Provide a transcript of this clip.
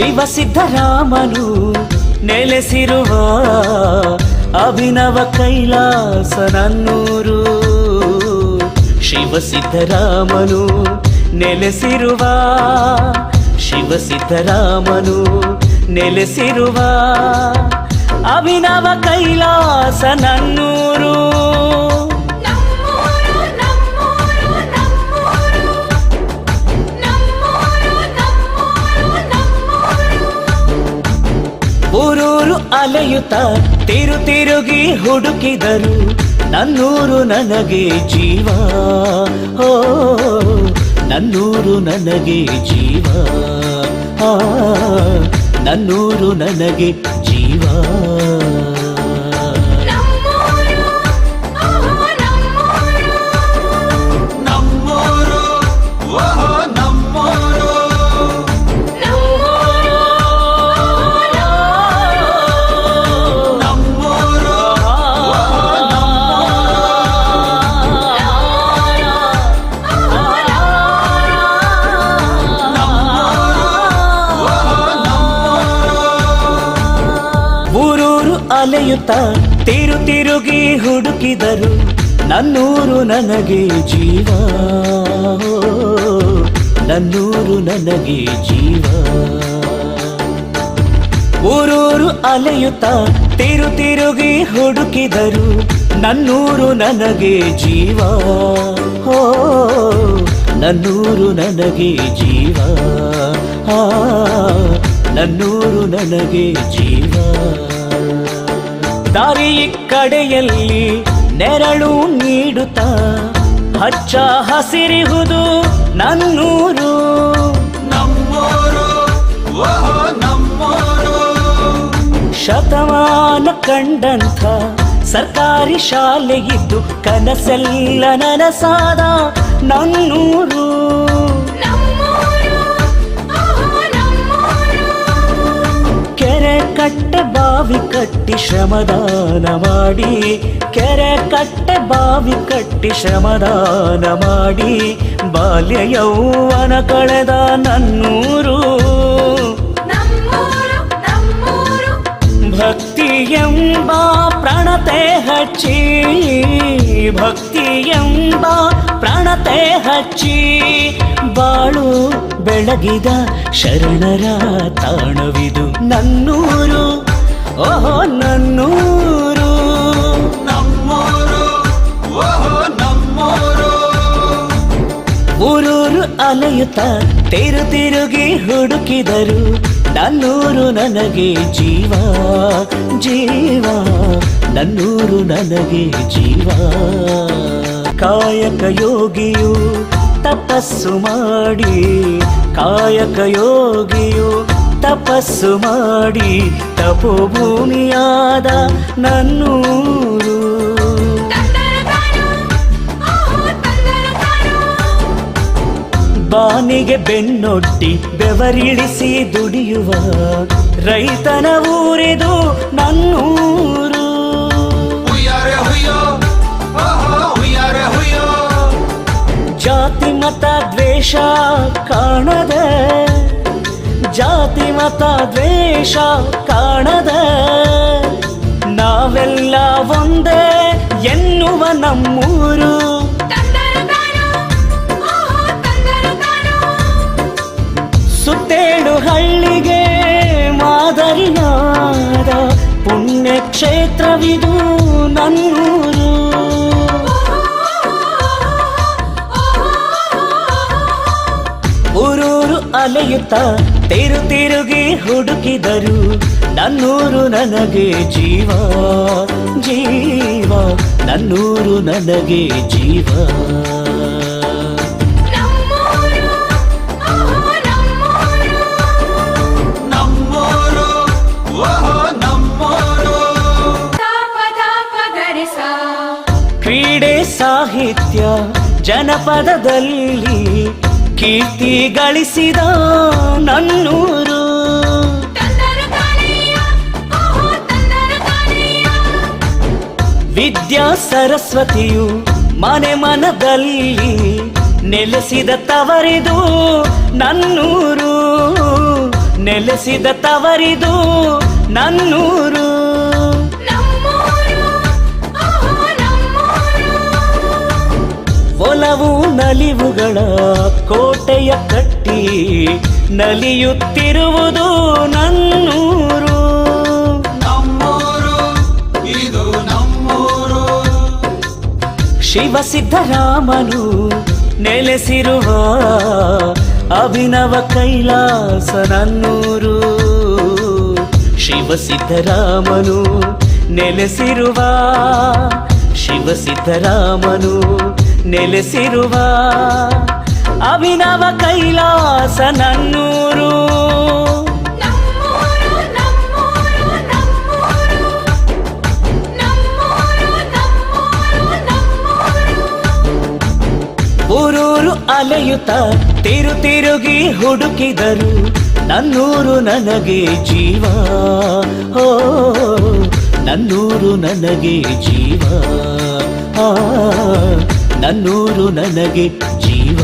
ಶಿವಸಿದ್ದರಾಮನು ನೆಲೆಸಿರುವ ಅಭಿನವ ಕೈಲಾಸ ನನ್ನೂರು ಶಿವ ಸಿದ್ಧರಾಮನು ನೆಲೆಸಿರುವ ಶಿವ ಸಿದ್ಧರಾಮನು ನೆಲೆಸಿರುವ ಅಭಿನವ ಕೈಲಾಸ ನನ್ನೂರು ಅಲೆಯುತ್ತ ತಿರು ತಿರುಗಿ ಹುಡುಕಿದರು. ನನ್ನೂರು ನನಗೆ ಜೀವ. ಹೋ ನನ್ನೂರು ನನಗೆ ಜೀವ. ನನ್ನೂರು ನನಗೆ ಅಲೆಯುತ್ತ ತಿರು ತಿರುಗಿ ಹುಡುಕಿದರು ನನ್ನೂರು ನನಗೆ ಜೀವ. ನನ್ನೂರು ನನಗೆ ಜೀವ. ಊರೂರು ಅಲೆಯುತ್ತ ತಿರು ತಿರುಗಿ ಹುಡುಕಿದರು ನನ್ನೂರು ನನಗೆ ಜೀವ. ಹೋ ನನ್ನೂರು ನನಗೆ ಜೀವ. ಆ, ನನ್ನೂರು ನನಗೆ ಜೀವ. ದಾರಿ ಕಡೆಯಲ್ಲಿ ನೆರಳು ನೀಡುತ್ತ ಹಚ್ಚ ಹಸಿರಿಹುದು ನನ್ನೂರು. ನಮ್ಮೂರು ನಮ್ಮೂರು. ಶತಮಾನ ಕಂಡಂಥ ಸರ್ಕಾರಿ ಶಾಲೆಯಿದ್ದು ಕನಸೆಲ್ಲ ನನಸಾದ ನನ್ನೂರು. ಕಟ್ಟೆ ಬಾವಿ ಕಟ್ಟಿ ಶ್ರಮದಾನ ಮಾಡಿ ಕೆರೆ ಕಟ್ಟೆ ಬಾವಿ ಕಟ್ಟಿ ಶ್ರಮದಾನ ಮಾಡಿ ಬಾಲ್ಯ ಯೌವನ ಕಳೆದ ನನ್ನೂರು. ಭಕ್ತಿ ಎಂಬ ಪ್ರಣತೆ ಹಚ್ಚಿ ಭಕ್ತಿ ಎಂಬ ಪ್ರಣತೆ ಹಚ್ಚಿ ಬಾಳು ಬೆಳಗಿದ ಶರಣರ ತಾಣವಿದು ನನ್ನೂರು. ಓಹೋ, ನನ್ನೂರು. ನಮ್ಮೂರು ಓಹೋ ನಮ್ಮೂರು ಊರೂರು ಅಲೆಯುತ್ತ ತಿರು ತಿರುಗಿ ಹುಡುಕಿದರು. ನನ್ನೂರು ನನಗೆ ಜೀವ ಜೀವ. ನನ್ನೂರು ನನಗೆ ಜೀವ. ಕಾಯಕ ಯೋಗಿಯು ತಪಸ್ಸು ಮಾಡಿ ಕಾಯಕ ಯೋಗಿಯು ತಪಸ್ಸು ಮಾಡಿ ತಪೋಭೂಮಿಯಾದ ನನ್ನೂರು. ಬಾನಿಗೆ ಬೆನ್ನೊಡ್ಡಿ ಬೆವರಿಳಿಸಿ ದುಡಿಯುವ ರೈತನ ಊರಿದು ದ್ವೇಷ ಕಾಣದೆ ಜಾತಿ ಮತ ದ್ವೇಷ ಕಾಣದೆ ನಾವೆಲ್ಲ ಒಂದೇ ಎನ್ನುವ ನಮ್ಮೂರು. ಸುತ್ತೇಳು ಹಳ್ಳಿಗೆ ಮಾದರಿಯಾದ ಪುಣ್ಯ ಕ್ಷೇತ್ರವಿದು ನನ್ನೂರು. ಊರೂರು ಅಲೆಯುತ್ತ ತಿರು ತಿರುಗಿ ಹುಡುಕಿದರು. ನನ್ನೂರು ನನಗೆ ಜೀವ ಜೀವ. ನನ್ನೂರು ನನಗೆ ಜೀವ. ನಮ್ಮೂರು ಓಹೋ ನಮ್ಮೂರು. ನಮ್ಮೂರು ಓಹೋ ನಮ್ಮೂರು. ತಾಪ ತಾಪ ಗರಿಸ ಕ್ರೀಡೆ ಸಾಹಿತ್ಯ ಜನಪದದಲ್ಲಿ ಕೀರ್ತಿ ಗಳಿಸಿದ ನನ್ನೂರು. ವಿದ್ಯಾ ಸರಸ್ವತಿಯು ಮನೆ ಮನದಲ್ಲಿ ನೆಲೆಸಿದ ತವರಿದು ನನ್ನೂರು. ನೆಲೆಸಿದ ತವರಿದು ನನ್ನೂರು. ಒಲವು ನಲಿವುಗಳ ಕೋಟೆಯ ಕಟ್ಟಿ ನಲಿಯುತ್ತಿರುವುದು ನನ್ನೂರು. ನಮ್ಮೂರು ಇದು ನಮ್ಮೂರು. ಶಿವಸಿದ್ದರಾಮನು ನೆಲೆಸಿರುವ ಅಭಿನವ ಕೈಲಾಸ ನನ್ನೂರು ಶಿವಸಿದ್ದರಾಮನು ನೆಲೆಸಿರುವ ಶಿವಸಿದ್ದರಾಮನು ನೆಲೆಸಿರುವ ಅಭಿನವ ಕೈಲಾಸ ನನ್ನೂರು ಊರೂರು ಅಲೆಯುತ್ತ ತಿರು ತಿರುಗಿ ಹುಡುಕಿದರು. ನನ್ನೂರು ನನಗೆ ಜೀವ. ಓ ನನ್ನೂರು ನನಗೆ ಜೀವ. ಆ, ನನ್ನೂರು ನನಗೆ ಜೀವ.